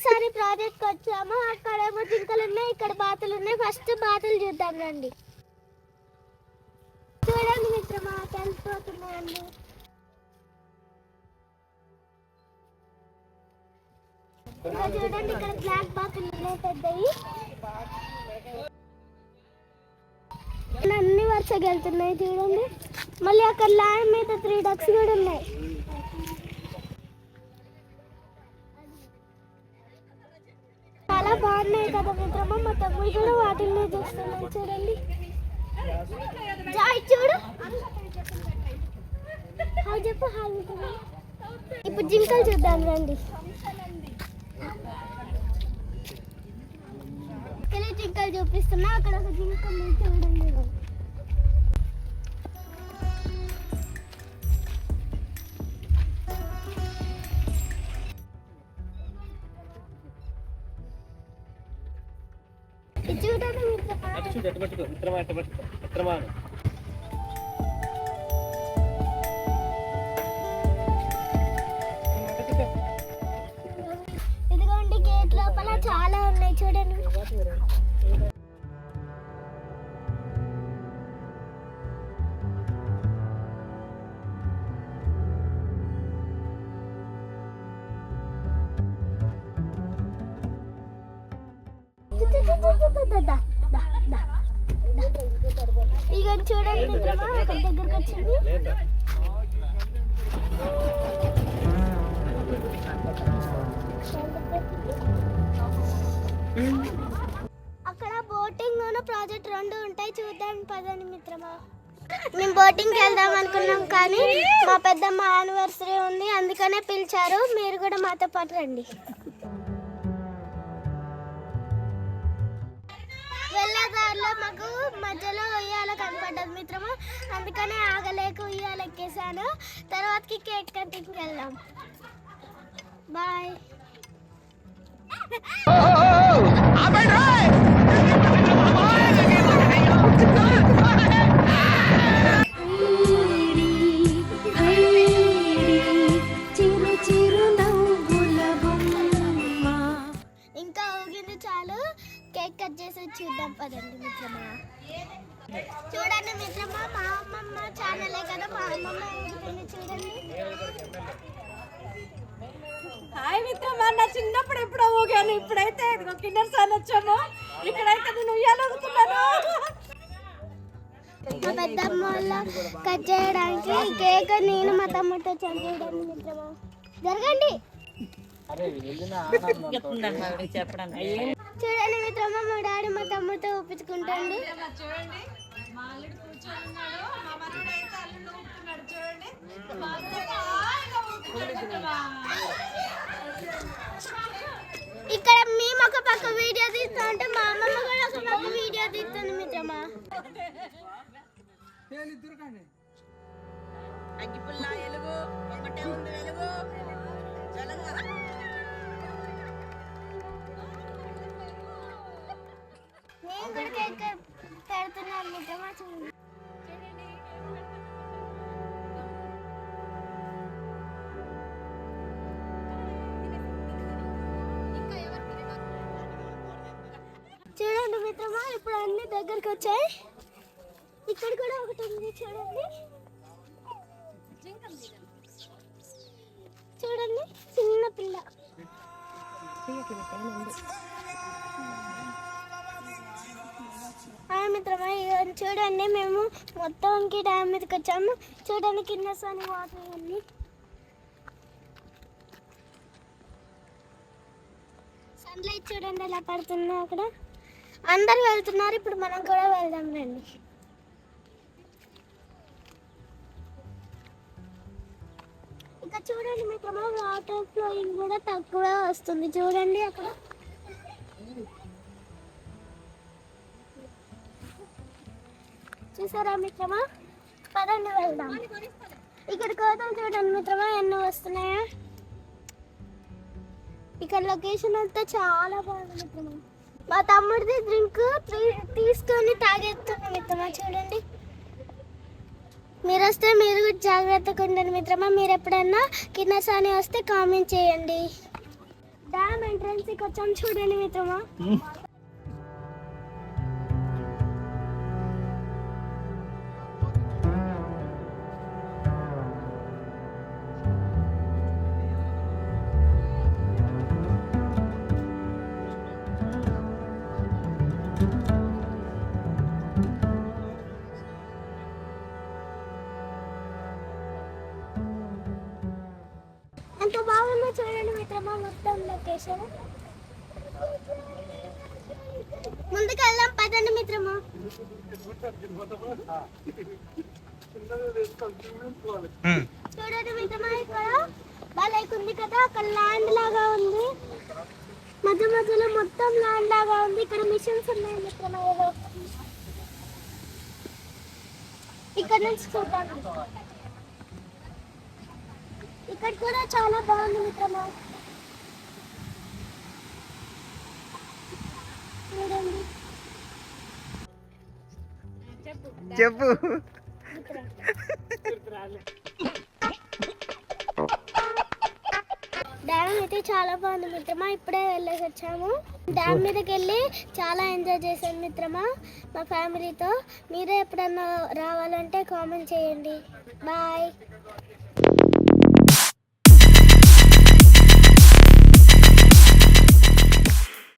ఒకసారి ప్రాజెక్ట్కి వచ్చాము. అక్కడేమో జింకలు ఉన్నాయి ఇక్కడ బాతులు ఉన్నాయి. ఫస్ట్ బాతులు చూద్దాం రండి. చూడండి మిత్రమా కలిసిపోతున్నాయండి ఇంకా చూడండి ఇక్కడ బ్లాక్ బాతులు ఉన్నాయి పెద్దవి. అన్ని వరుసగా వెళ్తున్నాయి చూడండి. మళ్ళీ అక్కడ ల్యాండ్ మీద త్రీ డక్స్ కూడా ఉన్నాయి. చాలా కదా మిత్రమా మా తమ్ముడు కూడా వాటిని చేస్తున్నాను చూడండి. జాయ్ చూడు. హాయ్ చెప్పు హాయ్ మిత్రమా ఇప్పుడు జింకలు చూద్దాం రండి. జింకలు చూపిస్తున్నా అక్కడ ఒక జింక చూడండి. అటు చూడు పట్టుకో మిత్రమా పట్టుకో మిత్రమా ఇదిగోండి గేట్ లోపల చాలా ఉన్నాయి చూడండి. ఇక చూడండి మిత్రమా అక్కడ దగ్గరకు వచ్చింది. అక్కడ బోటింగ్ ప్రాజెక్ట్ రెండు ఉంటాయి. చూద్దాం పదండి మిత్రమా. మేము బోటింగ్కి వెళ్దాం అనుకున్నాం కానీ మా పెద్దమ్మ యానివర్సరీ ఉంది. అందుకనే పిలిచారు. మీరు కూడా మాతో పాటు రండి. నాకు మధ్యలో ఉయ్యాల కనపడ్డది మిత్రమా. అందుకనే ఆగలేక ఉయ్యాల ఎక్కేసాను తర్వాతకి కేక్ కటింగ్కి వెళ్దాం. బాయ్. హాయ్ మిత్రమా నా చిన్నప్పుడు ఎప్పుడో ఊగాను ఇప్పుడైతే ఇదిగో కిన్నర్ సార్ వచ్చాము ఇక్కడైతే నేను ఉయ్యాలనుకున్నాను. మా పెద్దమ్మ వాళ్ళ కట్ చేయడానికి కేక్ నేను మా తమ్ముడితో వచ్చాను చూడండి మిత్రమా. జరగండి. చూడండి మిత్రమా మా డాడీ మా తమ్ముడితో ఒప్పించుకుంటాడు. చూడండి. మా అల్లుడు కూర్చొని ఉన్నాడు మా మనవడు అయితే అల్లుడు ఊపుతున్నాడు చూడండి. మా అత్తయ్య హాయిగా ఊపుతున్నాడు మిత్రమా. ఇక్కడ మేము ఒక పక్క వీడియో తీస్తా అంటే మా అమ్మమ్మ కూడా ఒక పక్క వీడియో తీస్తుంది మిత్రమా? అగ్గిపుల్ల ఎలుగు ఒకటే ఉంది వెలుగు. ఇప్పుడు అన్ని దగ్గరికి వచ్చాయి. ఇక్కడ కూడా ఒకటి ఉంది చూడండి. చూడండి చిన్న పిల్ల. మిత్రమా చూడండి మేము మొత్తంకి డ్యామ్ మీదకి వచ్చాము. చూడండి కింద సని వాటర్ ఇవన్నీ సన్లైట్ చూడండి ఎలా పడుతుందో అక్కడ. అందరు వెళ్తున్నారు ఇప్పుడు మనం కూడా వెళ్దాం రండి. ఇంకా చూడండి మీకు వాటర్ ఫ్లోయింగ్ కూడా తక్కువ వస్తుంది. చూడండి అక్కడ. చూసారా మిత్రమా పదండి వెళ్దాం. ఇక్కడ కోతలు చూడండి మిత్రమా ఎన్నో వస్తున్నాయా? ఇక్కడ లొకేషన్ అంతా చాలా బాగుంది మిత్రమా మా తమ్ముడిది డ్రింక్. తీసుకొని తాగేస్తున్నాం మిత్రమా చూడండి. మీరు వస్తే మీరు కూడా జాగ్రత్తగా ఉండండి మిత్రమా. మీరు ఎప్పుడన్నా కిన్నసాని వస్తే కామెంట్ చేయండి. డ్యామ్ ఎంట్రన్స్కి వచ్చాం చూడండి మిత్రమా. లొకేషన్ ముందుకు వెళ్దాం పదండి మిత్రమా. చూడండి మిత్రమా ఇక్కడ బాలయ్య ఉంది కదా అక్కడ ల్యాండ్ లాగా ఉంది. మధ్య మధ్యలో మొత్తం ల్యాండ్ లాగా ఉంది. ఇక్కడ మిషన్స్ ఉన్నాయి మిత్రమా ఏదో ఇక్కడ నుంచి చూద్దాం. ఇక్కడ కూడా చాలా బాగుంది మిత్రమా. చెప్పు. డ్యామ్ అయితే చాలా బాగుంది మిత్రమా. ఇప్పుడే వెళ్ళేసి వచ్చాము. డ్యామ్ మీదకి వెళ్ళి చాలా ఎంజాయ్ చేశాను మిత్రమా మా ఫ్యామిలీతో. మీరే ఎప్పుడన్నా రావాలంటే కామెంట్ చేయండి. బాయ్.